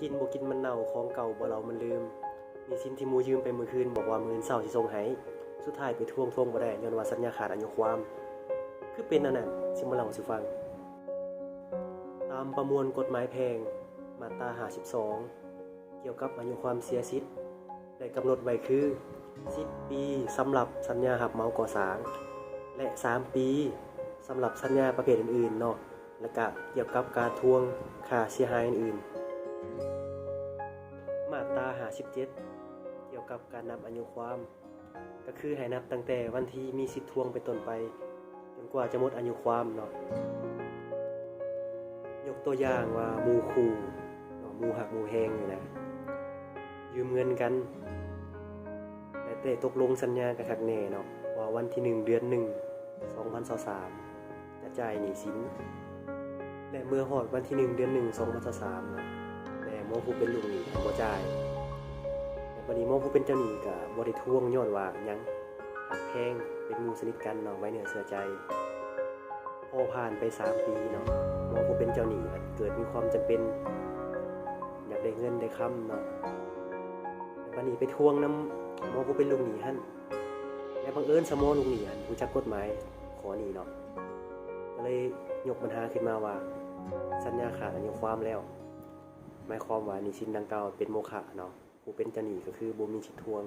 กินบ่กินมันเน่าของเก่าบ่เรามันลืมมีสินที่มูยืมไปมือคืนบอกว่ามือเช้าสิส่งให้สุดท้ายไปทวงทวงบ่ได้ย้อนว่าสัญญาขาดอายุความ คือเป็นอันนั้นสิมาเล่าให้ฟัง ตามประมวลกฎหมายแพงมาตรา52 เกี่ยวกับอายุความเสียสิทธิ์ได้กำหนดไว้คือ 10 ปีสำหรับสัญญาหับเมาก่อสร้าง และ 3 ปีสำหรับสัญญาประเภทอื่นๆเนาะและก็เกี่ยวกับการทวงค่าเสียหายอื่นๆ มาตรา57เจ็ดเกี่ยวกับการนับอายุความ ก็คือให้นับตั้งแต่วันที่มีสิทธิ์ทวงไปต้นไป จนกว่าจะหมดอายุความเนาะยกตัวอย่างว่ามูคูเนาะมูหักมูแหงนี่นะยืมเงินกันแต่แต่ตกลงสัญญากันคักแน่เนาะว่าวันที่1เดือน1 2023จะจ่ายหนี้สินและเมื่อฮอดวันที่1เดือน1 2023เนาะแต่หม อผู้เป็นลูกหนี้บ่จ่ายแต่บัดนี้มอผู้เป็นเจ้าหนี้ก็บ่ได้ทวงย้อนว่ายังหักแพงเป็นมูสนิทกันเนาะไว้เนื้อเชื่อใจพอผ่านไป 3 ปีเนาะมอผู้เป็นเจ้าหนี้เกิดมีความจำเป็น อยากได้เงินได้ค้ำเนาะวบัดนี้ไปทวงน้ำมอผู้เป็นลูกหนี้หั่นและบังเอิญสมอลูกหนี้หั่นรู้จักกฎหมายขอหนี้เนาะก็เลยยกปัญหาขึ้นมาว่า สัญญาขาดอายุความแล้ว หมายความว่านี่สินดังกล่าวเป็นโมฆะเนาะผู้เป็นเจ้าหนี้ก็คือบ่มีสิทธิ์ทวง